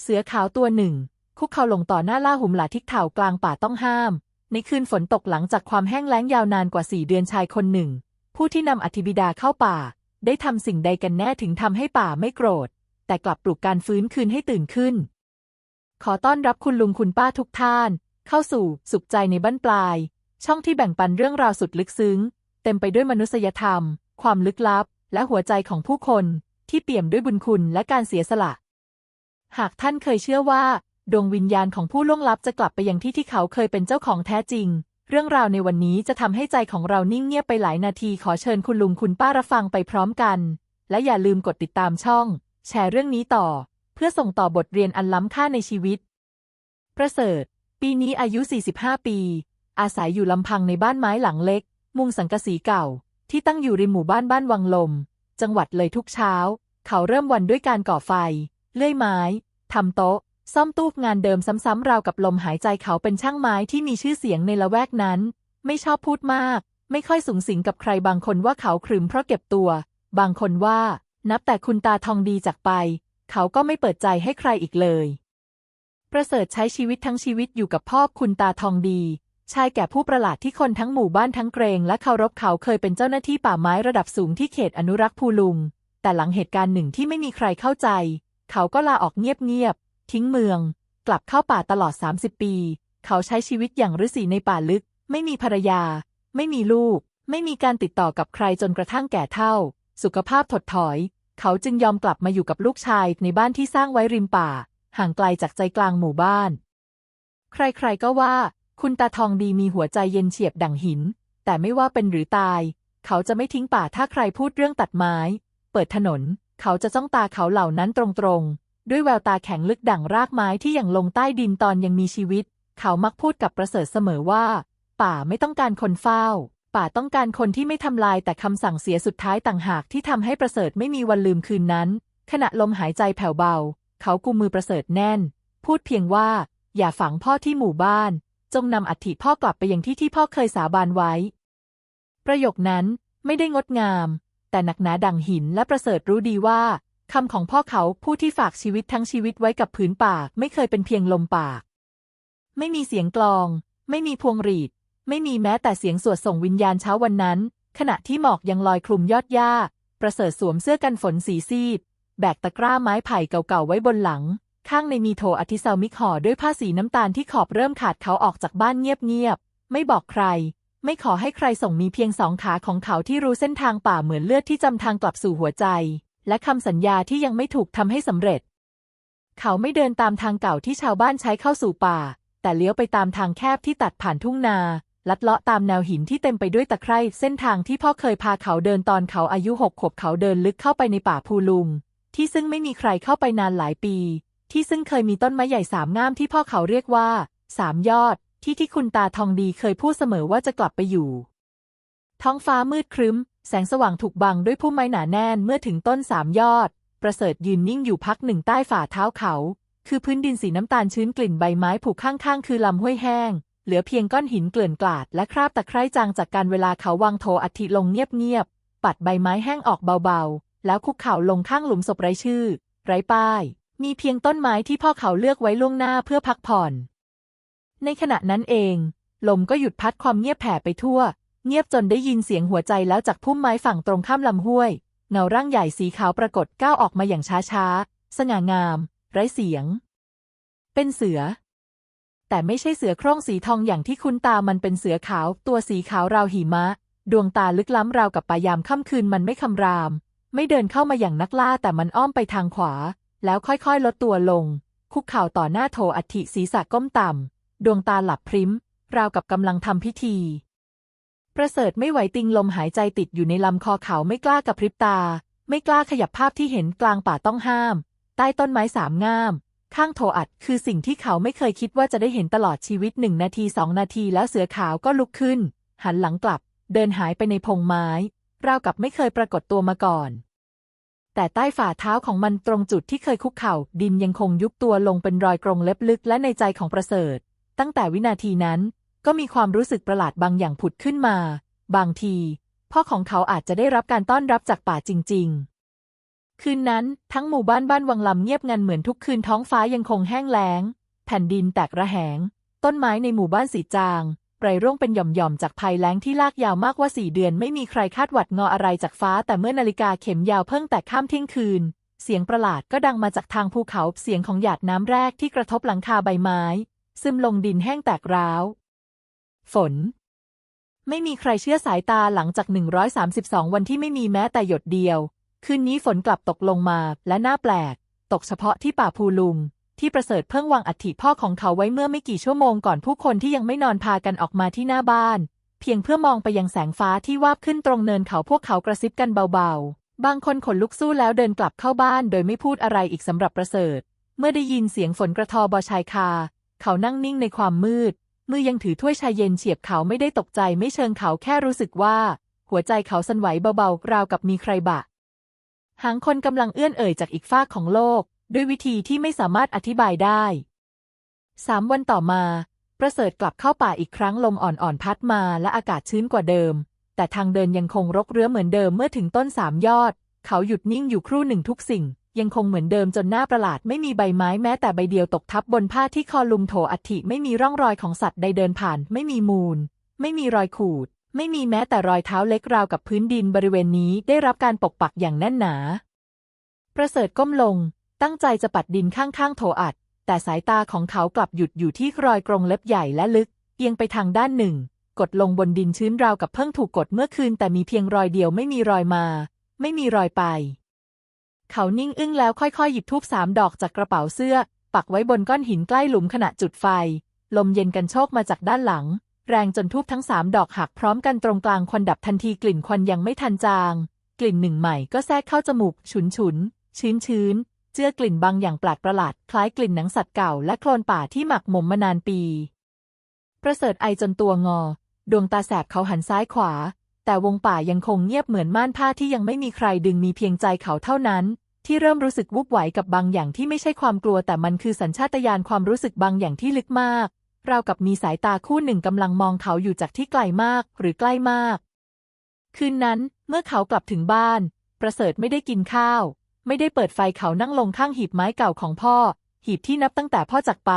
เสือขาวตัวหนึ่ง คุกเข่าลงต่อหน้าล่าหุมหลาทิกเถากลางป่าต้องห้าม ในคืนฝนตกหลังจากความแห้งแล้งยาวนานกว่าสี่เดือนชายคนหนึ่ง ผู้ที่นำอธิบิดาเข้าป่า ได้ทำสิ่งใดกันแน่ถึงทำให้ป่าไม่โกรธ แต่กลับปลุกการฟื้นคืนให้ตื่นขึ้น ขอต้อนรับคุณลุงคุณป้าทุกท่าน เข้าสู่สุขใจในบ้านปลาย ช่องที่แบ่งปันเรื่องราวสุดลึกซึ้ง เต็มไปด้วยมนุษยธรรม ความลึกลับ และหัวใจของผู้คนที่เปี่ยมด้วยบุญคุณและการเสียสละ หากท่านเคยเชื่อว่า ดวงวิญญาณของผู้ล่วงลับจะกลับไปยังที่ที่เขาเคยเป็นเจ้าของแท้จริง เรื่องราวในวันนี้จะทำให้ใจของเรานิ่งเงียบไปหลายนาทีขอเชิญคุณลุงคุณป้ารับฟังไปพร้อมกัน และอย่าลืมกดติดตามช่อง แชร์เรื่องนี้ต่อ เพื่อส่งต่อบทเรียนอันล้ำค่าในชีวิต ประเสริฐ ปีนี้อายุ 45 ปี อาศัยอยู่ลำพังในบ้านไม้หลังเล็ก มุงสังกะสีเก่า ที่ตั้งอยู่ริมหมู่บ้านบ้านวังลม จังหวัดเลยทุกเช้า เขาเริ่มวันด้วยการก่อไฟ เลื่อยไม้ ทำโต๊ะ ซ่อมตู้งานเดิมซ้ำๆราวกับลมหายใจเขาเป็นช่างไม้ที่มีชื่อเสียงในละแวกนั้น ไม่ชอบพูดมาก ไม่ค่อยสูงสิงกับใครบางคนว่าเขาครึมเพราะเก็บตัว บางคนว่า นับแต่คุณตาทองดีจากไป เขาก็ไม่เปิดใจให้ใครอีกเลย ประเสริฐใช้ชีวิตทั้งชีวิตอยู่กับพ่อคุณตาทองดีชายแก่ผู้ประหลาดที่คนทั้งหมู่บ้านทั้งเกรงและเคารพเขาเคยเป็นเจ้าหน้าที่ป่าไม้ระดับสูงที่เขตอนุรักษ์ภูลุง แต่หลังเหตุการณ์หนึ่งที่ไม่มีใครเข้าใจ เขาก็ลาออกเงียบๆ ทิ้งเมือง กลับเข้าป่าตลอด 30 ปี เขาใช้ชีวิตอย่างฤาษีในป่าลึก ไม่มีภรรยา ไม่มีลูก ไม่มีการติดต่อกับใครจนกระทั่งแก่เฒ่า สุขภาพถดถอย เขาจึงยอมกลับมาอยู่กับลูกชายในบ้านที่สร้างไว้ริมป่า ห่างไกลจากใจกลางหมู่บ้าน ใครๆก็ว่า คุณตาทองดีมีหัวใจเย็นเฉียบดั่งหิน แต่ไม่ว่าเป็นหรือตาย เขาจะไม่ทิ้งป่าถ้าใครพูดเรื่องตัดไม้ เปิดถนน เขาจะจ้องตาเขาเหล่านั้นตรงๆ ด้วยแววตาแข็งลึกดั่งรากไม้ที่ยังลงใต้ดินตอนยังมีชีวิต เขามักพูดกับประเสริฐเสมอว่า ป่าไม่ต้องการคนเฝ้า ป่าต้องการคนที่ไม่ทำลายแต่คำสั่งเสียสุดท้ายต่างหากที่ทำให้ประเสริฐไม่มีวันลืมคืนนั้น ขณะลมหายใจแผ่วเบา เขากุมมือประเสริฐแน่น พูดเพียงว่า อย่าฝังพ่อที่หมู่บ้าน จงนำอัฐิพ่อกลับไปยังที่ที่พ่อเคยสาบานไว้ ประโยคนั้นไม่ได้งดงาม แต่หนักหนาดังหินและประเสริฐรู้ดีว่าคำของพ่อเขาผู้ที่ฝากชีวิตทั้งชีวิตไว้กับผืนป่าไม่เคยเป็นเพียงลมปาก ไม่มีเสียงกลอง ไม่มีพวงหรีด ไม่มีแม้แต่เสียงสวดส่งวิญญาณเช้าวันนั้น ขณะที่หมอกยังลอยคลุมยอดหญ้า ประเสริฐสวมเสื้อกันฝนสีซีด แบกตะกร้าไม้ไผ่เก่าๆไว้บนหลัง ข้างในมีโถอธิเซามิกห่อด้วยผ้าสีน้ำตาลที่ขอบเริ่มขาดเขาออกจากบ้านเงียบๆไม่บอกใคร ไม่ขอให้ใครส่งมีเพียงสองขาของเขาที่รู้เส้นทางป่าเหมือนเลือดที่จำทางกลับสู่หัวใจ และคำสัญญาที่ยังไม่ถูกทำให้สำเร็จ เขาไม่เดินตามทางเก่าที่ชาวบ้านใช้เข้าสู่ป่า แต่เลี้ยวไปตามทางแคบที่ตัดผ่านทุ่งนา ลัดเลาะตามแนวหินที่เต็มไปด้วยตะไคร่เส้นทางที่พ่อเคยพาเขาเดินตอนเขาอายุหกขวบเขาเดินลึกเข้าไปในป่าภูลุง ที่ซึ่งไม่มีใครเข้าไปนานหลายปี ที่ซึ่งเคยมีต้นไม้ใหญ่สามง่ามที่พ่อเขาเรียกว่าสามยอด ที่ที่คุณตาทองดีเคยพูดเสมอว่าจะกลับไปอยู่ ท้องฟ้ามืดครึ้ม แสงสว่างถูกบังด้วยพุ่มไม้หนาแน่นเมื่อถึงต้นสามยอด ประเสริฐยืนนิ่งอยู่พักหนึ่งใต้ฝ่าเท้าเขา คือพื้นดินสีน้ำตาลชื้นกลิ่นใบไม้ผุข้างๆ คือลำห้วยแห้ง เหลือเพียงก้อนหินเกลื่อนกลาด และคราบตะไคร่จางจากการเวลาเขาวางโถอัฐิลงเงียบๆปัดใบไม้แห้งออกเบาๆ แล้วคุกเข่าลงข้างหลุมศพไร้ชื่อ ไร้ป้าย มีเพียงต้นไม้ที่พ่อเขาเลือกไว้ล่วงหน้าเพื่อพักผ่อน ในขณะนั้นเอง ลมก็หยุดพัดความเงียบแผ่ไปทั่ว เงียบจนได้ยินเสียงหัวใจแล้วจากพุ่มไม้ฝั่งตรงข้ามลำห้วย เงาร่างใหญ่สีขาวปรากฏก้าวออกมาอย่างช้าๆสง่างาม ไร้เสียง เป็นเสือ แต่ไม่ใช่เสือโคร่งสีทองอย่างที่คุณตามันเป็นเสือขาว ตัวสีขาวราวหิมะ ดวงตาลึกล้ำราวกับปายามค่ำคืนมันไม่คำราม ไม่เดินเข้ามาอย่างนักล่าแต่มันอ้อมไปทางขวา แล้วค่อยๆ ลดตัวลง คุกเข่าต่อหน้าโถอัฐิศีรษะก้มต่ำ ดวงตาหลับพริม ราวกับกำลังทำพิธี ประเสริฐไม่ไหวติงลมหายใจติดอยู่ในลำคอเขาไม่กล้ากระพริบตา ไม่กล้าขยับภาพที่เห็นกลางป่าต้องห้าม ใต้ต้นไม้สามง่าม ข้างโถอัดคือสิ่งที่เขาไม่เคยคิดว่าจะได้เห็นตลอดชีวิตหนึ่งนาทีสองนาทีแล้วเสือขาวก็ลุกขึ้น หันหลังกลับ เดินหายไปในพงไม้ ราวกับไม่เคยปรากฏตัวมาก่อนแต่ใต้ฝ่าเท้าของมันตรงจุดที่เคยคุกเข่า ดินยังคงยุบตัวลงเป็นรอยกรงเล็บลึกและในใจของประเสริฐ ตั้งแต่วินาทีนั้น ก็มีความรู้สึกประหลาดบางอย่างผุดขึ้นมา บางที พ่อของเขาอาจจะได้รับการต้อนรับจากป่าจริง ๆ คืนนั้นทั้งหมู่บ้านบ้านวังลำเงียบงันเหมือนทุกคืนท้องฟ้ายังคงแห้งแล้ง แผ่นดินแตกระแหง ต้นไม้ในหมู่บ้านสีจางไรร่วงเป็นหย่อมๆ จากภัยแล้งที่ลากยาวมากว่าสี่เดือน ไม่มีใครคาดหวัดงออะไรจากฟ้า แต่เมื่อนาฬิกาเข็มยาวเพิ่งแตกข้ามเที่ยงคืน เสียงประหลาดก็ดังมาจากทางภูเขาเสียงของหยาดน้ำแรกที่กระทบหลังคาใบไม้ ซึมลงดินแห้งแตกร้าว ฝน ไม่มีใครเชื่อสายตาหลังจาก 132 วันที่ไม่มีแม้แต่หยดเดียว คืนนี้ฝนกลับตกลงมาและน่าแปลก ตกเฉพาะที่ป่าภูลุง ที่ประเสริฐเพิ่งวางอัฐิพ่อของเขาไว้เมื่อไม่กี่ชั่วโมงก่อนผู้คนที่ยังไม่นอนพากันออกมาที่หน้าบ้าน เพียงเพื่อมองไปยังแสงฟ้าที่วาบขึ้นตรงเนินเขาพวกเขากระซิบกันเบาๆ บางคนขนลุกสู้แล้วเดินกลับเข้าบ้าน โดยไม่พูดอะไรอีกสำหรับประเสริฐเมื่อได้ยินเสียงฝนกระทอบอชายคา เขานั่งนิ่งในความมืด มือยังถือถ้วยชาเย็นเฉียบเขาไม่ได้ตกใจไม่เชิงเขาแค่รู้สึกว่า หัวใจเขาสั่นไหวเบาๆ ราวกับมีใครบะ หางคนกำลังเอื้อนเอ่ยจากอีกฟากของโลก ด้วยวิธีที่ไม่สามารถอธิบายได้สามวันต่อมา ประเสริฐกลับเข้าป่าอีกครั้งลมอ่อนๆพัดมาและอากาศชื้นกว่าเดิม แต่ทางเดินยังคงรกเรื้อเหมือนเดิมเมื่อถึงต้นสามยอด เขาหยุดนิ่งอยู่ครู่หนึ่งทุกสิ่ง ยังคงเหมือนเดิมจนหน้าประหลาดไม่มีใบไม้แม้แต่ใบเดียวตกทับบนผ้าที่คอลุมโถอัฐิไม่มีร่องรอยของสัตว์ใดเดินผ่าน ไม่มีมูล ไม่มีรอยขูด ไม่มีแม้แต่รอยเท้าเล็กราวกับพื้นดินบริเวณนี้ได้รับการปกปักอย่างแน่นหนา ประเสริฐก้มลง ตั้งใจจะปัดดินข้างๆโถอัด แต่สายตาของเขากลับหยุดอยู่ที่รอยกรงเล็บใหญ่และลึกเอียงไปทางด้านหนึ่ง กดลงบนดินชื้นราวกับเพิ่งถูกกดเมื่อคืนแต่มีเพียงรอยเดียวไม่มีรอยมา ไม่มีรอยไป เขานิ่งอึ้งแล้วค่อยๆ หยิบทูบสามดอกจากกระเป๋าเสื้อ ปักไว้บนก้อนหินใกล้หลุมขณะจุดไฟ ลมเย็นกันโชกมาจากด้านหลัง แรงจนทูบทั้งสามดอกหักพร้อมกันตรงกลางควันดับทันทีกลิ่นควันยังไม่ทันจาง กลิ่นหนึ่งใหม่ก็แทรกเข้าจมูก ฉุนฉุนชื้นชื้นเจือกลิ่นบางอย่างแปลกประหลาด คล้ายกลิ่นหนังสัตว์เก่าและโคลนป่าที่หมักหมมมานานปี ประเสริฐไอจนตัวงอ ดวงตาแสบเขาหันซ้ายขวา แต่วงป่ายังคงเงียบเหมือนม่านผ้าที่ยังไม่มีใครดึงมีเพียงใจเขาเท่านั้น ที่เริ่มรู้สึกวุบไหวกับบางอย่างที่ไม่ใช่ความกลัวแต่มันคือสัญชาตญาณความรู้สึกบางอย่างที่ลึกมาก ราวกับมีสายตาคู่หนึ่งกำลังมองเขาอยู่จากที่ไกลมากหรือใกล้มาก คืนนั้นเมื่อเขากลับถึงบ้าน ประเสริฐไม่ได้กินข้าว ไม่ได้เปิดไฟเขานั่งลงข้างหีบไม้เก่าของพ่อ หีบที่นับตั้งแต่พ่อจากไป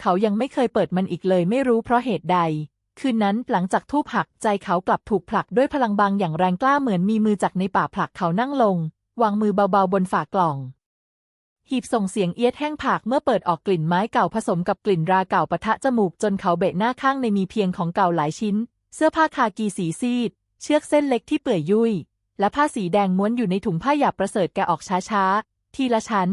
เขายังไม่เคยเปิดมันอีกเลยไม่รู้เพราะเหตุใด คืนนั้นหลังจากทูบหักใจเขากลับถูกผลักด้วยพลังบางอย่างแรงกล้าเหมือนมีมือจากในป่าผลักเขานั่งลง วางมือเบาๆบนฝากล่อง หีบส่งเสียงเอียดแห้งผากเมื่อเปิดออกกลิ่นไม้เก่าผสมกับกลิ่นราเก่าปะทะจมูกจนเขาเบะหน้าข้างในมีเพียงของเก่าหลายชิ้น เสื้อผ้าคากีสีซีด เชือกเส้นเล็กที่เปื่อยยุ่ย และผ้าสีแดงม้วนอยู่ในถุงผ้าหยาบประเสริฐแกออกช้าๆ ทีละชั้น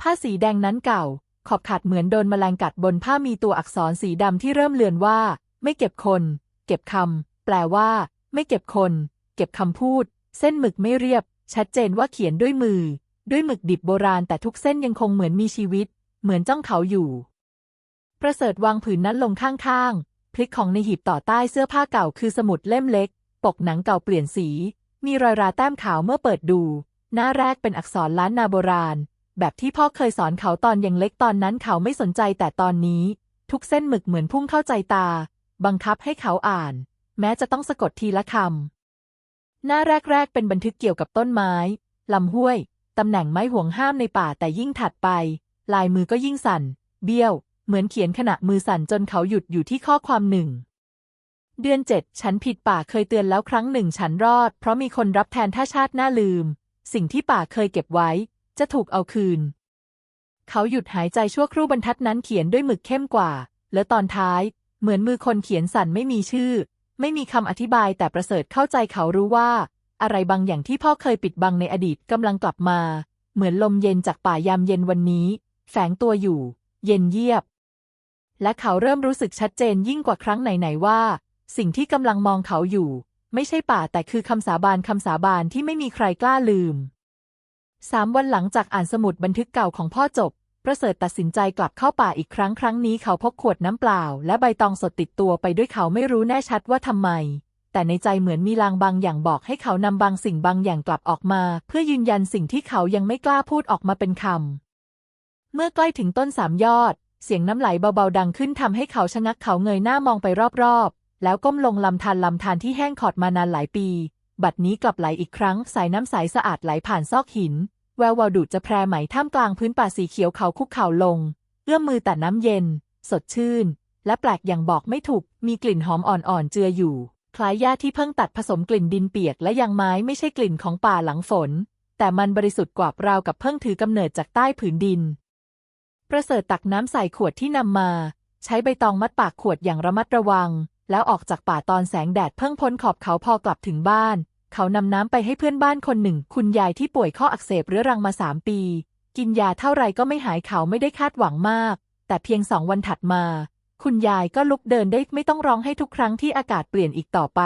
ผ้าสีแดงนั้นเก่า ขอบขาดเหมือนโดนแมลงกัดบนผ้ามีตัวอักษรสีดำที่เริ่มเลือนว่า ไม่เก็บคน เก็บคำแปลว่า ไม่เก็บคน เก็บคำพูด เส้นหมึกไม่เรียบ ชัดเจนว่าเขียนด้วยมือ ด้วยหมึกดิบโบราณแต่ทุกเส้นยังคงเหมือนมีชีวิต เหมือนจ้องเขาอยู่ ประเสริฐวางผืนนั้นลงข้างๆ พลิกของในหีบต่อใต้เสื้อผ้าเก่าคือสมุดเล่มเล็ก ปกหนังเก่าเปลี่ยนสี มีรอยราแต้มขาวเมื่อเปิดดู หน้าแรกเป็นอักษรล้านนาโบราณ แบบที่พ่อเคยสอนเขาตอนยังเล็กตอนนั้นเขาไม่สนใจแต่ตอนนี้ ทุกเส้นหมึกเหมือนพุ่งเข้าใจตา บังคับให้เขาอ่าน แม้จะต้องสะกดทีละคำ หน้าแรก ๆ เป็นบันทึกเกี่ยวกับต้นไม้ลำห้วย ตำแหน่งไม้ห่วงห้ามในป่าแต่ยิ่งถัดไป ลายมือก็ยิ่งสั่น เบี้ยว เหมือนเขียนขณะมือสั่นจนเขาหยุดอยู่ที่ข้อความหนึ่ง เดือนเจ็ดฉันผิดป่าเคยเตือนแล้วครั้งหนึ่งฉันรอด เพราะมีคนรับแทนถ้าชาติหน้าลืม สิ่งที่ป่าเคยเก็บไว้ จะถูกเอาคืน เขาหยุดหายใจชั่วครู่บรรทัดนั้นเขียนด้วยหมึกเข้มกว่า และตอนท้าย เหมือนมือคนเขียนสั่นไม่มีชื่อ ไม่มีคำอธิบายแต่ประเสริฐเข้าใจเขารู้ว่า อะไรบางอย่างที่พ่อเคยปิดบังในอดีตกำลังกลับมา เหมือนลมเย็นจากป่ายามเย็นวันนี้ แฝงตัวอยู่ เย็นเยียบ และเขาเริ่มรู้สึกชัดเจนยิ่งกว่าครั้งไหนๆว่า สิ่งที่กำลังมองเขาอยู่ ไม่ใช่ป่าแต่คือคำสาบานคำสาบานที่ไม่มีใครกล้าลืมสามวันหลังจากอ่านสมุดบันทึกเก่าของพ่อจบ ประเสริฐตัดสินใจกลับเข้าป่าอีกครั้งครั้งนี้เขาพกขวดน้ำเปล่า และใบตองสดติดตัวไปด้วยเขาไม่รู้แน่ชัดว่าทำไม แต่ในใจเหมือนมีลางบางอย่างบอกให้เขานำบางสิ่งบางอย่างกลับออกมา เพื่อยืนยันสิ่งที่เขายังไม่กล้าพูดออกมาเป็นคำเมื่อใกล้ถึงต้นสามยอด เสียงน้ำไหลเบาๆดังขึ้นทำให้เขาชะงักเขาเงยหน้ามองไปรอบๆ แล้วก้มลงลำธารลำธารที่แห้งขอดมานานหลายปี บัดนี้กลับไหลอีกครั้งสายน้ำใสสะอาดไหลผ่านซอกหิน แวววาวดูดจะแพรไหมท่ามกลางพื้นป่าสีเขียวเขาคุกเข่าลง เอื้อมมือแต่น้ำเย็น สดชื่น และแปลกอย่างบอกไม่ถูก มีกลิ่นหอมอ่อนๆเจืออยู่ คล้ายหญ้าที่เพิ่งตัดผสมกลิ่นดินเปียกและยางไม้ไม่ใช่กลิ่นของป่าหลังฝน แต่มันบริสุทธิ์กว่าราวกับเพิ่งถือกำเนิดจากใต้ผืนดิน ประเสริฐตักน้ำใส่ขวดที่นำมา ใช้ใบตองมัดปากขวดอย่างระมัดระวัง แล้วออกจากป่าตอนแสงแดดเพิ่งพ้นขอบเขาพอกลับถึงบ้าน เขานำน้ำไปให้เพื่อนบ้านคนหนึ่ง คุณยายที่ป่วยข้ออักเสบเรื้อรังมาสามปี กินยาเท่าไรก็ไม่หายเขาไม่ได้คาดหวังมาก แต่เพียงสองวันถัดมา คุณยายก็ลุกเดินได้ไม่ต้องร้องให้ทุกครั้งที่อากาศเปลี่ยนอีกต่อไป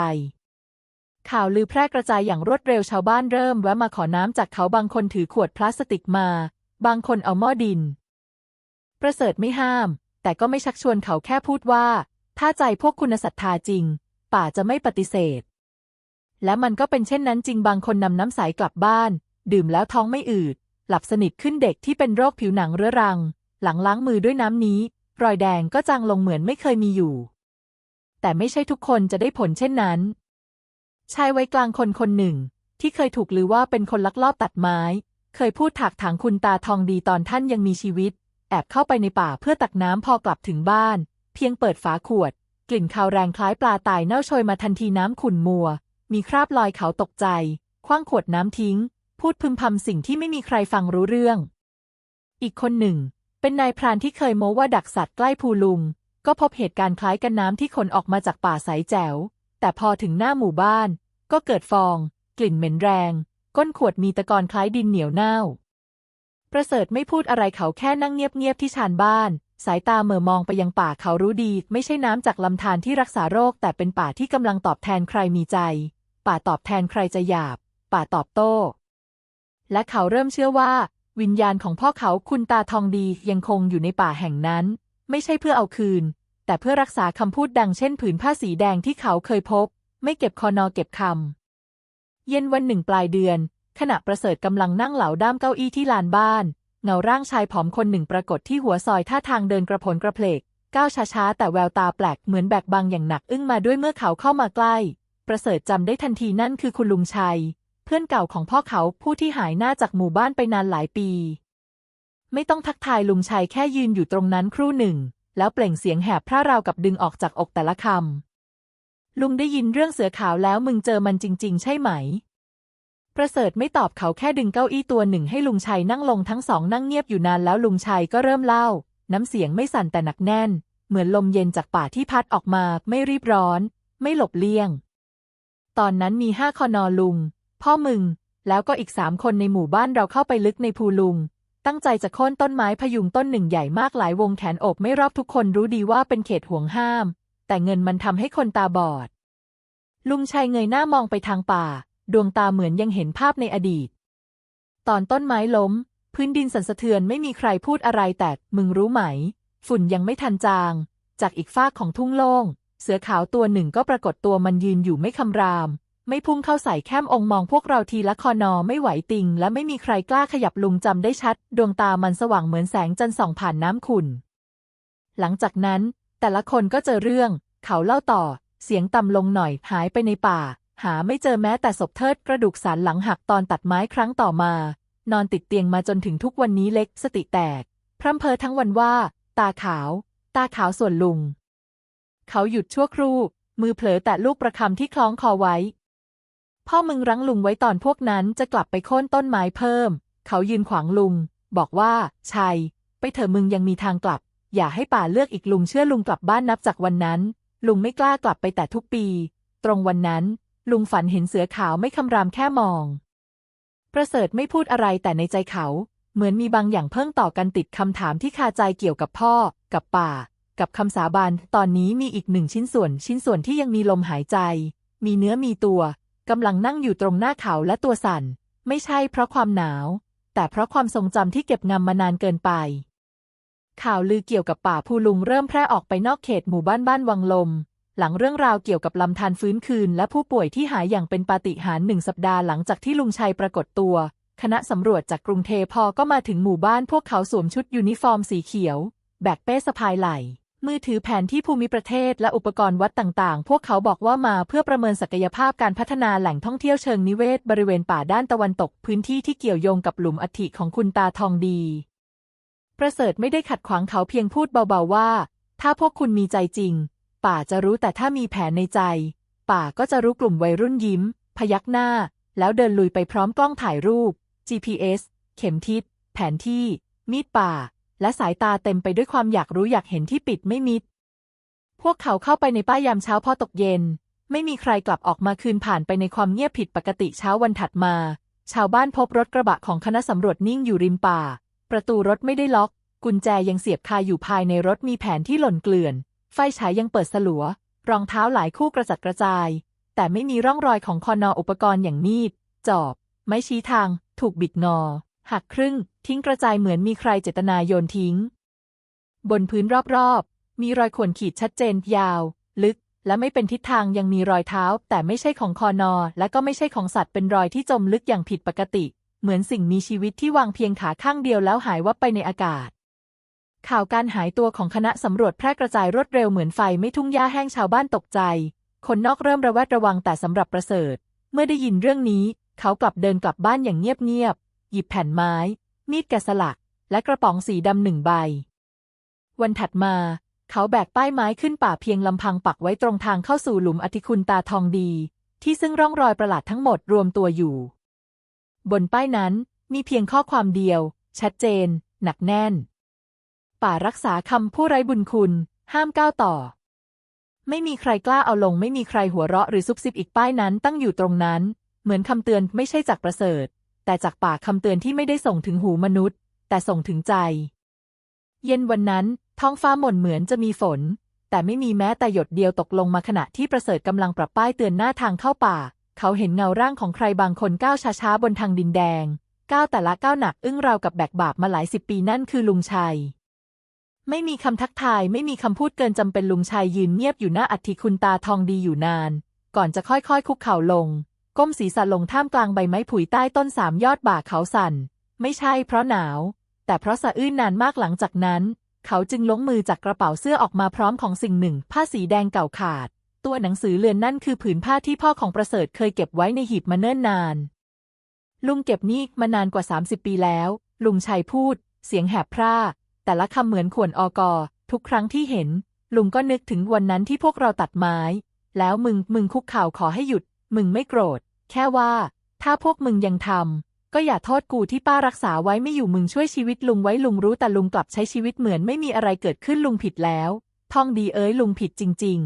ข่าวลือแพร่กระจายอย่างรวดเร็วชาวบ้านเริ่มแวะมาขอน้ำจากเขาบางคนถือขวดพลาสติกมา บางคนเอาหม้อดิน ประเสริฐไม่ห้าม แต่ก็ไม่ชักชวนเขาแค่พูดว่า ถ้าใจพวกคุณศรัทธาจริง ป่าจะไม่ปฏิเสธ และมันก็เป็นเช่นนั้นจริงบางคนนำน้ำใสกลับบ้าน ดื่มแล้วท้องไม่อืด หลับสนิทขึ้นเด็กที่เป็นโรคผิวหนังเรื้อรัง หลังล้างมือด้วยน้ำนี้ รอยแดงก็จางลงเหมือนไม่เคยมีอยู่ แต่ไม่ใช่ทุกคนจะได้ผลเช่นนั้น ชายวัยกลางคนคนหนึ่ง ที่เคยถูกลือว่าเป็นคนลักลอบตัดไม้ เคยพูดถักถางคุณตาทองดีตอนท่านยังมีชีวิต แอบเข้าไปในป่าเพื่อตักน้ำพอกลับถึงบ้าน เพียงเปิดฝาขวด กลิ่นคาวแรงคล้ายปลาตายเน่าโชยมาทันทีน้ำขุ่นมัว มีคราบลอยเขาตกใจ คว้างขวดน้ำทิ้ง พูดพึมพำสิ่งที่ไม่มีใครฟังรู้เรื่อง อีกคนหนึ่ง เป็นนายพรานที่เคยโม้ว่าดักสัตว์ใกล้ภูลุง ก็พบเหตุการณ์คล้ายกันน้ำที่ขนออกมาจากป่าสายแจ๋ว แต่พอถึงหน้าหมู่บ้าน ก็เกิดฟอง กลิ่นเหม็นแรง ก้นขวดมีตะกอนคล้ายดินเหนียวเน่า ประเสริฐไม่พูดอะไรเขาแค่นั่งเงียบๆที่ชานบ้านสายตาเหม่อมองไปยังป่าเขารู้ดี ไม่ใช่น้ำจากลำธารที่รักษาโรค แต่เป็นป่าที่กำลังตอบแทนใครมีใจ ป่าตอบแทนใครจะหยาบ ป่าตอบโต้ และเขาเริ่มเชื่อว่า วิญญาณของพ่อเขาคุณตาทองดียังคงอยู่ในป่าแห่งนั้น ไม่ใช่เพื่อเอาคืน แต่เพื่อรักษาคำพูดดังเช่นผืนผ้าสีแดงที่เขาเคยพบ ไม่เก็บคอนอเก็บคำเย็นวันหนึ่งปลายเดือน ขณะประเสริฐกำลังนั่งเหลาด้ามเก้าอี้ที่ลานบ้าน เงาร่างชายผอมคนหนึ่งปรากฏที่หัวซอยท่าทางเดินกระผลกระเพลกก้าวช้าๆ แต่แววตาแปลกเหมือนแบกบางอย่างหนักอึ้งมาด้วยเมื่อเขาเข้ามาใกล้ ประเสริฐจำได้ทันทีนั่นคือคุณลุงชัย เพื่อนเก่าของพ่อเขาผู้ที่หายหน้าจากหมู่บ้านไปนานหลายปี ไม่ต้องทักทายลุงชัยแค่ยืนอยู่ตรงนั้นครู่หนึ่ง แล้วเปล่งเสียงแหบพร่าราวกับดึงออกจากอกแต่ละคำลุงได้ยินเรื่องเสือขาวแล้วมึงเจอมันจริง ๆ ใช่ไหม ประเสริฐไม่ตอบเขาแค่ดึงเก้าอี้ตัวหนึ่งให้ลุงชัยนั่งลงทั้งสองนั่งเงียบอยู่นานแล้วลุงชัยก็เริ่มเล่า น้ำเสียงไม่สั่นแต่หนักแน่น เหมือนลมเย็นจากป่าที่พัดออกมาไม่รีบร้อน ไม่หลบเลี่ยง ตอนนั้นมีห้าคอนอลุง พ่อมึง แล้วก็อีกสามคนในหมู่บ้านเราเข้าไปลึกในภูลุง ตั้งใจจะโค่นต้นไม้พยุงต้นหนึ่งใหญ่มากหลายวงแขนอบไม่รอบทุกคนรู้ดีว่าเป็นเขตห่วงห้าม แต่เงินมันทำให้คนตาบอด ลุงชัยเงยหน้ามองไปทางป่า ดวงตาเหมือนยังเห็นภาพในอดีต ตอนต้นไม้ล้ม พื้นดินสั่นสะเทือนไม่มีใครพูดอะไรแต่มึงรู้ไหม ฝุ่นยังไม่ทันจาง จากอีกฟากของทุ่งโล่ง เสือขาวตัวหนึ่งก็ปรากฏตัวมันยืนอยู่ไม่คำราม ไม่พุ่งเข้าใส่แค้มองมองพวกเราทีละคอนอไม่ไหวติง และไม่มีใครกล้าขยับลุงจำได้ชัด ดวงตามันสว่างเหมือนแสงจันทร์ส่องผ่านน้ำขุ่น หลังจากนั้น แต่ละคนก็เจอเรื่อง เขาเล่าต่อ เสียงต่ำลงหน่อยหายไปในป่า หาไม่เจอแม้แต่ศพเทิดกระดูกสันหลังหักตอนตัดไม้ครั้งต่อมา นอนติดเตียงมาจนถึงทุกวันนี้เล็กสติแตกพร่ำเพ้อทั้งวันว่า ตาขาว ตาขาวส่วนลุง เขาหยุดชั่วครู่ มือเผลอแตะลูกประคำที่คล้องคอไว้ พ่อมึงรั้งลุงไว้ตอนพวกนั้นจะกลับไปโค่นต้นไม้เพิ่ม เขายืนขวางลุง บอกว่า ชัย ไปเถอะมึงยังมีทางกลับ อย่าให้ป่าเลือกอีกลุงเชื่อลุงกลับบ้านนับจากวันนั้น ลุงไม่กล้ากลับไปแต่ทุกปี ตรงวันนั้น ลุงฝันเห็นเสือขาวไม่คำรามแค่มอง ประเสริฐไม่พูดอะไรแต่ในใจเขา เหมือนมีบางอย่างเพิ่งต่อกันติดคำถามที่คาใจเกี่ยวกับพ่อ กับป่า กับคำสาบานตอนนี้มีอีกหนึ่งชิ้นส่วน ชิ้นส่วนที่ยังมีลมหายใจ มีเนื้อมีตัวกำลังนั่งอยู่ตรงหน้าเขาและตัวสั่น ไม่ใช่เพราะความหนาว แต่เพราะความทรงจำที่เก็บงำมานานเกินไป ข่าวลือเกี่ยวกับป่าภูลุงเริ่มแพร่ออกไปนอกเขตหมู่บ้านบ้านวังลม หลังเรื่องราวเกี่ยวกับลำธารฟื้นคืน และผู้ป่วยที่หายอย่างเป็นปาฏิหาริย์หนึ่งสัปดาห์หลังจากที่ลุงชัยปรากฏตัว คณะสำรวจจากกรุงเทพพอก็มาถึงหมู่บ้านพวกเขาสวมชุดยูนิฟอร์มสีเขียว แบกเป้สะพายไหล่ มือถือแผนที่ภูมิประเทศและอุปกรณ์วัดต่างๆ พวกเขาบอกว่ามาเพื่อประเมินศักยภาพการพัฒนาแหล่งท่องเที่ยวเชิงนิเวศ บริเวณป่าด้านตะวันตก พื้นที่ที่เกี่ยวโยงกับหลุมอัฐิของคุณตาทองดี ประเสริฐไม่ได้ขัดขวางเขาเพียงพูดเบาๆว่า ถ้าพวกคุณมีใจจริง ป่าจะรู้แต่ถ้ามีแผนในใจ ป่าก็จะรู้กลุ่มวัยรุ่นยิ้ม พยักหน้า แล้วเดินลุยไปพร้อมกล้องถ่ายรูป GPS เข็มทิศ แผนที่ มีดป่า และสายตาเต็มไปด้วยความอยากรู้อยากเห็นที่ปิดไม่มิด พวกเขาเข้าไปในป้ายามเช้าพอตกเย็น ไม่มีใครกลับออกมาคืนผ่านไปในความเงียบผิดปกติเช้าวันถัดมา ชาวบ้านพบรถกระบะของคณะสำรวจนิ่งอยู่ริมป่า ประตูรถไม่ได้ล็อก กุญแจยังเสียบคาอยู่ภายในรถมีแผนที่หล่นเกลื่อน ไฟฉายยังเปิดสลัว รองเท้าหลายคู่กระจัดกระจาย แต่ไม่มีร่องรอยของคอนออุปกรณ์อย่างมีดจอบ ไม้ชี้ทาง ถูกบิดงอหักครึ่ง ทิ้งกระจายเหมือนมีใครเจตนาโยนทิ้ง บนพื้นรอบๆ มีรอยข่วนขีดชัดเจน ยาว ลึก และไม่เป็นทิศทางยังมีรอยเท้า แต่ไม่ใช่ของคอนอ และก็ไม่ใช่ของสัตว์เป็นรอยที่จมลึกอย่างผิดปกติ เหมือนสิ่งมีชีวิตที่วางเพียงขาข้างเดียวแล้วหายวับไปในอากาศ ข่าวการหายตัวของคณะสำรวจแพร่กระจายรวดเร็วเหมือนไฟไม่ทุ่งหญ้าแห้งชาวบ้านตกใจ คนนอกเริ่มระแวดระวังแต่สำหรับประเสริฐ เมื่อได้ยินเรื่องนี้ เขากลับเดินกลับบ้านอย่างเงียบๆหยิบแผ่นไม้ มีดแกะสลัก และกระป๋องสีดำหนึ่งใบ วันถัดมา เขาแบกป้ายไม้ขึ้นป่าเพียงลำพังปักไว้ตรงทางเข้าสู่หลุมอธิคุณตาทองดี ที่ซึ่งร่องรอยประหลาดทั้งหมดรวมตัวอยู่ บนป้ายนั้นมีเพียงข้อความเดียว ชัดเจน หนักแน่น ป่ารักษาคำผู้ไร้บุญคุณ ห้ามก้าวต่อ ไม่มีใครกล้าเอาลง ไม่มีใครหัวเราะหรือซุบซิบอีกป้ายนั้นตั้งอยู่ตรงนั้น เหมือนคำเตือนไม่ใช่จากประเสริฐ แต่จากปากคำเตือนที่ไม่ได้ส่งถึงหูมนุษย์ แต่ส่งถึงใจ เย็นวันนั้น ท้องฟ้าหม่นเหมือนจะมีฝน แต่ไม่มีแม้แต่หยดเดียวตกลงมาขณะที่ประเสริฐกำลังปรับป้ายเตือนหน้าทางเข้าป่า เขาเห็นเงาร่างของใครบางคนก้าวช้าๆบนทางดินแดง ก้าวแต่ละก้าวหนักอึ้งราวกับแบกบาปมาหลายสิบปีนั่นคือลุงชัยไม่มีคำทักทายไม่มีคำพูดเกินจำเป็นลุงชัยยืนเงียบอยู่หน้าอัฐิคุณตาทองดีอยู่นาน ก่อนจะค่อยๆ คุกเข่าลง ก้มศีรษะลงท่ามกลางใบไม้ผุยใต้ต้นสามยอดบ่าเขาสั่น ไม่ใช่เพราะหนาว แต่เพราะสะอื้นนานมากหลังจากนั้น เขาจึงล้งมือจากกระเป๋าเสื้อออกมาพร้อมของสิ่งหนึ่ง ผ้าสีแดงเก่าขาด ตัวหนังสือเลือนนั่นคือผืนผ้าที่พ่อของประเสริฐเคยเก็บไว้ในหีบมาเนิ่นนาน ลุงเก็บนี่มานานกว่า 30 ปีแล้ว ลุงชัยพูด เสียงแหบพร่า แต่ละคำเหมือนขวนอกอ ทุกครั้งที่เห็น ลุงก็นึกถึงวันนั้นที่พวกเราตัดไม้ แล้วมึงมึงคุกเข่าขอให้หยุด มึงไม่โกรธ แค่ว่า ถ้าพวกมึงยังทำก็อย่าโทษกูที่ป้ารักษาไว้ไม่อยู่มึงช่วยชีวิตลุงไว้ลุงรู้แต่ลุงกลับใช้ชีวิตเหมือนไม่มีอะไรเกิดขึ้นลุงผิดแล้วท่องดีเอ้ยลุงผิดจริง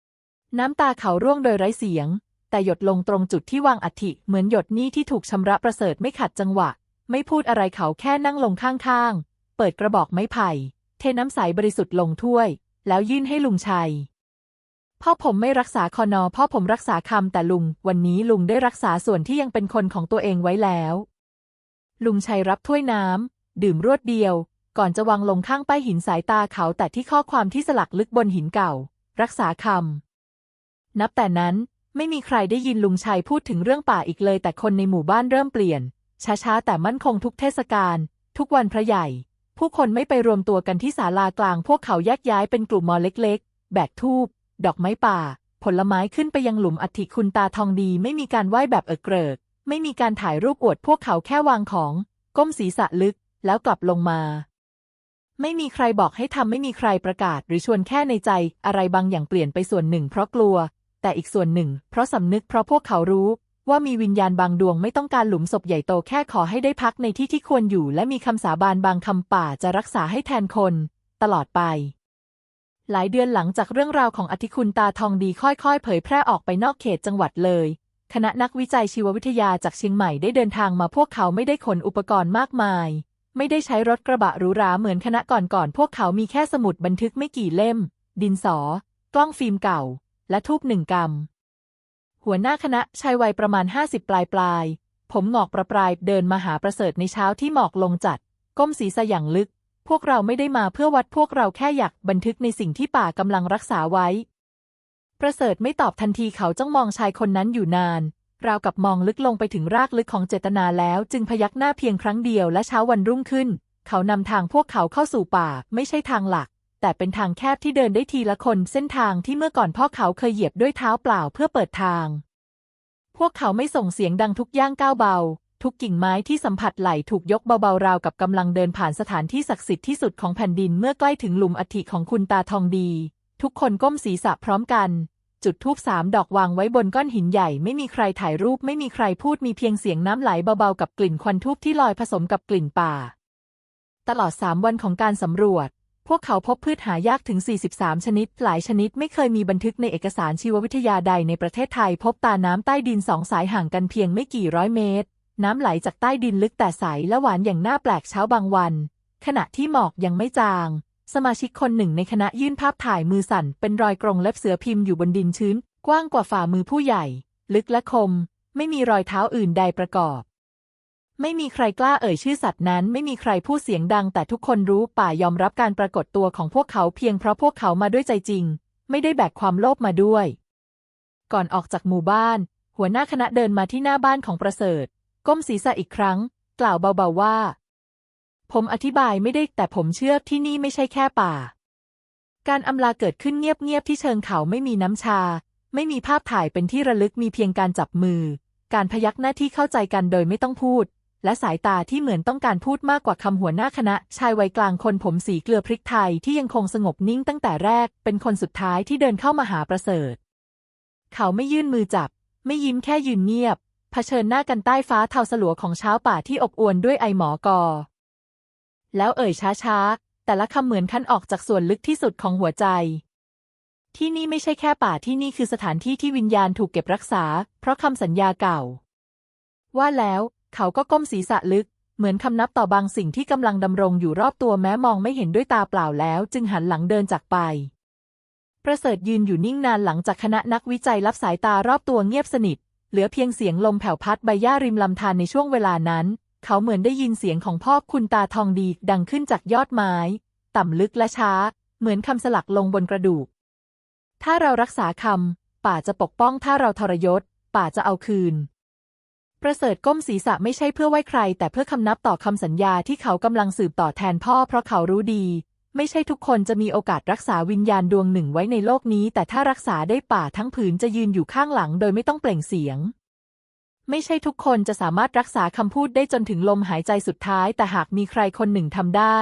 ๆ น้ำตาเขาร่วงโดยไร้เสียง แต่หยดลงตรงจุดที่วางอัฐิเหมือนหยดนี้ที่ถูกชำระประเสริฐไม่ขัดจังหวะ ไม่พูดอะไรเขาแค่นั่งลงข้างๆ เปิดกระบอกไม้ไผ่ เทน้ำใสบริสุทธิ์ลงถ้วย แล้วยื่นให้ลุงชัย พ่อผมไม่รักษาคอนอพ่อผมรักษาคำแต่ลุง วันนี้ลุงได้รักษาส่วนที่ยังเป็นคนของตัวเองไว้แล้ว ลุงชัยรับถ้วยน้ำ ดื่มรวดเดียว ก่อนจะวางลงข้างป้ายหินสายตาเขาแต่ที่ข้อความที่สลักลึกบนหินเก่า รักษาคำ นับแต่นั้นไม่มีใครได้ยินลุงชัยพูดถึงเรื่องป่าอีกเลย แต่คนในหมู่บ้านเริ่มเปลี่ยน ช้าๆแต่มั่นคงทุกเทศกาลทุกวันพระใหญ่ ผู้คนไม่ไปรวมตัวกันที่ศาลากลาง พวกเขาแยกย้ายเป็นกลุ่มมอเล็ก ๆ แบกทูบ ดอกไม้ป่า ผลไม้ขึ้นไปยังหลุมอัฐิคุณตาทองดี ไม่มีการไหว้แบบเอิกเกริก ไม่มีการถ่ายรูปอวดพวกเขาแค่วางของ ก้มศีรษะลึก แล้วกลับลงมา ไม่มีใครบอกให้ทำไม่มีใครประกาศ หรือชวนแค่ในใจ อะไรบางอย่างเปลี่ยนไปส่วนหนึ่ง เพราะกลัว แต่อีกส่วนหนึ่ง เพราะสำนึกเพราะพวกเขารู้ว่ามีวิญญาณบางดวงไม่ต้องการหลุมศพใหญ่โตแค่ขอให้ได้พักในที่ที่ควรอยู่ และมีคำสาบานบางคำป่าจะรักษาให้แทนคน ตลอดไป หลายเดือนหลังจากเรื่องราวของอธิคุณตาทองดีค่อยๆ เผยแพร่ออกไปนอกเขตจังหวัดเลย คณะนักวิจัยชีววิทยาจากเชียงใหม่ได้เดินทางมาพวกเขาไม่ได้ขนอุปกรณ์มากมาย ไม่ได้ใช้รถกระบะหรูหราเหมือนคณะก่อนๆพวกเขามีแค่สมุดบันทึกไม่กี่เล่ม ดินสอ กล้องฟิล์มเก่า และทูบหนึ่งกำหัวหน้าคณะชายวัยประมาณ 50 ปลายปลายๆผมหงอกประปรายเดินมาหาประเสริฐในเช้าที่หมอกลงจัด ก้มศีรษะอย่างลึก พวกเราไม่ได้มาเพื่อวัดพวกเราแค่อยากบันทึกในสิ่งที่ป่ากำลังรักษาไว้ ประเสริฐไม่ตอบทันทีเขาจ้องมองชายคนนั้นอยู่นานราวกับมองลึกลงไปถึงรากลึกของเจตนาแล้วจึงพยักหน้าเพียงครั้งเดียวและเช้าวันรุ่งขึ้น เขานำทางพวกเขาเข้าสู่ป่า ไม่ใช่ทางหลัก แต่เป็นทางแคบที่เดินได้ทีละคนเส้นทางที่เมื่อก่อนพ่อเขาเคยเหยียบด้วยเท้าเปล่าเพื่อเปิดทาง พวกเขาไม่ส่งเสียงดังทุกย่างก้าวเบา ทุกกิ่งไม้ที่สัมผัสไหลถูกยกเบาๆราวกับกำลังเดินผ่านสถานที่ศักดิ์สิทธิ์ที่สุดของแผ่นดินเมื่อใกล้ถึงหลุมอัฐิของคุณตาทองดี ทุกคนก้มศีรษะพร้อมกัน จุดธูปสามดอกวางไว้บนก้อนหินใหญ่ไม่มีใครถ่ายรูปไม่มีใครพูดมีเพียงเสียงน้ำไหลเบาๆกับกลิ่นควันทูบที่ลอยผสมกับกลิ่นป่า ตลอดสามวันของการสำรวจพวกเขาพบพืชหายากถึง 43 ชนิด หลายชนิดไม่เคยมีบันทึกในเอกสารชีววิทยาใดในประเทศไทย พบตาน้ำใต้ดินสองสายห่างกันเพียงไม่กี่ร้อยเมตร น้ำไหลจากใต้ดินลึกแต่ใสและหวานอย่างน่าแปลกเช้าบางวัน ขณะที่หมอกยังไม่จาง สมาชิกคนหนึ่งในคณะยื่นภาพถ่ายมือสั่น เป็นรอยกรงเล็บเสือพิมพ์อยู่บนดินชื้น กว้างกว่าฝ่ามือผู้ใหญ่ ลึกและคม ไม่มีรอยเท้าอื่นใดประกอบ ไม่มีใครกล้าเอ่ยชื่อสัตว์นั้น ไม่มีใครพูดเสียงดัง แต่ทุกคนรู้ป่ายอมรับการปรากฏตัวของพวกเขาเพียงเพราะพวกเขามาด้วยใจจริง ไม่ได้แบกความโลภมาด้วย ก่อนออกจากหมู่บ้าน หัวหน้าคณะเดินมาที่หน้าบ้านของประเสริฐ ก้มศีรษะอีกครั้ง กล่าวเบาๆว่า ผมอธิบายไม่ได้แต่ผมเชื่อที่นี่ไม่ใช่แค่ป่า การอำลาเกิดขึ้นเงียบๆที่เชิงเขาไม่มีน้ำชา ไม่มีภาพถ่ายเป็นที่ระลึกมีเพียงการจับมือ การพยักหน้าที่เข้าใจกันโดยไม่ต้องพูด และสายตาที่เหมือนต้องการพูดมากกว่าคำหัวหน้าคณะ ชายวัยกลางคนผมสีเกลือพริกไทยที่ยังคงสงบนิ่งตั้งแต่แรก เป็นคนสุดท้ายที่เดินเข้ามาหาประเสริฐ เขาไม่ยื่นมือจับ ไม่ยิ้มแค่ยืนเงียบ เผชิญหน้ากันใต้ฟ้าเทาสลัวของเช้าป่าที่อบอวลด้วยไอหมอกอ แล้วเอ่ยช้าๆ แต่ละคำเหมือนคั้นออกจากส่วนลึกที่สุดของหัวใจ ที่นี่ไม่ใช่แค่ป่าที่นี่คือสถานที่ที่วิญญาณถูกเก็บรักษา เพราะคำสัญญาเก่า ว่าแล้วเขาก็ก้มศีรษะลึก เหมือนคำนับต่อบางสิ่งที่กำลังดำรงอยู่รอบตัวแม้มองไม่เห็นด้วยตาเปล่าแล้ว จึงหันหลังเดินจากไปประเสริฐยืนอยู่นิ่งนานหลังจากคณะนักวิจัยรับสายตารอบตัวเงียบสนิท เหลือเพียงเสียงลมแผ่วพัดใบหญ้าริมลำธารในช่วงเวลานั้น เขาเหมือนได้ยินเสียงของพ่อคุณตาทองดีดังขึ้นจากยอดไม้ ต่ำลึกและช้า เหมือนคำสลักลงบนกระดูก ถ้าเรารักษาคำป่าจะปกป้องถ้าเราทรยศ ป่าจะเอาคืน ประเสริฐก้มศีรษะไม่ใช่เพื่อไหว้ใคร แต่เพื่อคำนับต่อคำสัญญาที่เขากำลังสืบต่อแทนพ่อเพราะเขารู้ดี ไม่ใช่ทุกคนจะมีโอกาสรักษาวิญญาณดวงหนึ่งไว้ในโลกนี้ แต่ถ้ารักษาได้ป่าทั้งผืนจะยืนอยู่ข้างหลังโดยไม่ต้องเปล่งเสียง ไม่ใช่ทุกคนจะสามารถรักษาคำพูดได้จนถึงลมหายใจสุดท้าย แต่หากมีใครคนหนึ่งทำได้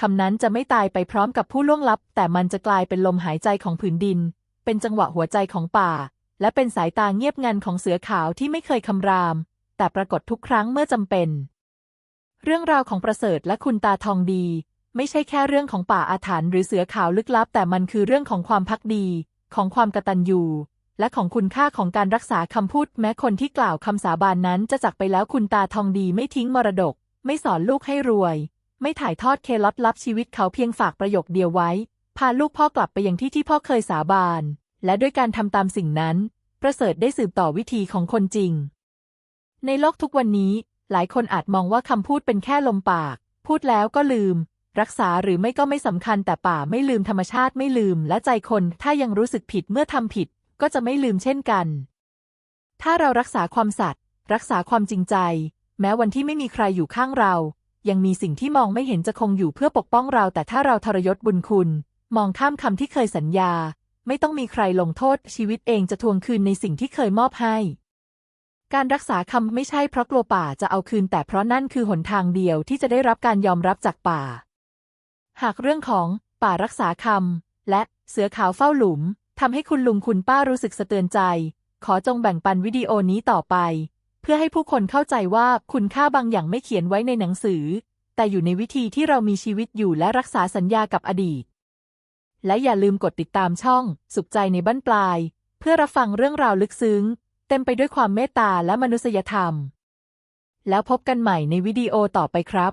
คำนั้นจะไม่ตายไปพร้อมกับผู้ล่วงลับ แต่มันจะกลายเป็นลมหายใจของผืนดิน เป็นจังหวะหัวใจของป่า และเป็นสายตาเงียบงันของเสือขาวที่ไม่เคยคำราม แต่ปรากฏทุกครั้งเมื่อจำเป็น เรื่องราวของประเสริฐและคุณตาทองดี ไม่ใช่แค่เรื่องของป่าอาถรรพ์หรือเสือขาวลึกลับ แต่มันคือเรื่องของความพักดี ของความกตัญญูและของคุณค่าของการรักษาคำพูด แม้คนที่กล่าวคำสาบานนั้นจะจากไปแล้วคุณตาทองดีไม่ทิ้งมรดก ไม่สอนลูกให้รวย ไม่ถ่ายทอดเคล็ดลับชีวิตเขาเพียงฝากประโยคเดียวไว้ พาลูกพ่อกลับไปยังที่ที่พ่อเคยสาบาน และด้วยการทำตามสิ่งนั้น ประเสริฐได้สืบต่อวิธีของคนจริง ในโลกทุกวันนี้ หลายคนอาจมองว่าคำพูดเป็นแค่ลมปาก พูดแล้วก็ลืม รักษาหรือไม่ก็ไม่สำคัญแต่ป่าไม่ลืมธรรมชาติไม่ลืมและใจคนถ้ายังรู้สึกผิดเมื่อทำผิด ก็จะไม่ลืมเช่นกัน ถ้าเรารักษาความสัตย์รักษาความจริงใจ แม้วันที่ไม่มีใครอยู่ข้างเรา ยังมีสิ่งที่มองไม่เห็นจะคงอยู่เพื่อปกป้องเรา แต่ถ้าเราทรยศบุญคุณ มองข้ามคำที่เคยสัญญา ไม่ต้องมีใครลงโทษ ชีวิตเองจะทวงคืนในสิ่งที่เคยมอบให้การรักษาคำไม่ใช่เพราะกลัวป่าจะเอาคืนแต่เพราะนั่นคือหนทางเดียวที่จะได้รับการยอมรับจากป่า หากเรื่องของป่ารักษาคำและเสือขาวเฝ้าหลุมทำให้คุณลุงคุณป้ารู้สึกสะเตือนใจ ขอจงแบ่งปันวิดีโอนี้ต่อไป เพื่อให้ผู้คนเข้าใจว่าคุณค่าบางอย่างไม่เขียนไว้ในหนังสือ แต่อยู่ในวิธีที่เรามีชีวิตอยู่และรักษาสัญญากับอดีต และอย่าลืมกดติดตามช่อง สุขใจในบ้านปลาย เพื่อรับฟังเรื่องราวลึกซึ้ง เต็มไปด้วยความเมตตาและมนุษยธรรม แล้วพบกันใหม่ในวิดีโอต่อไปครับ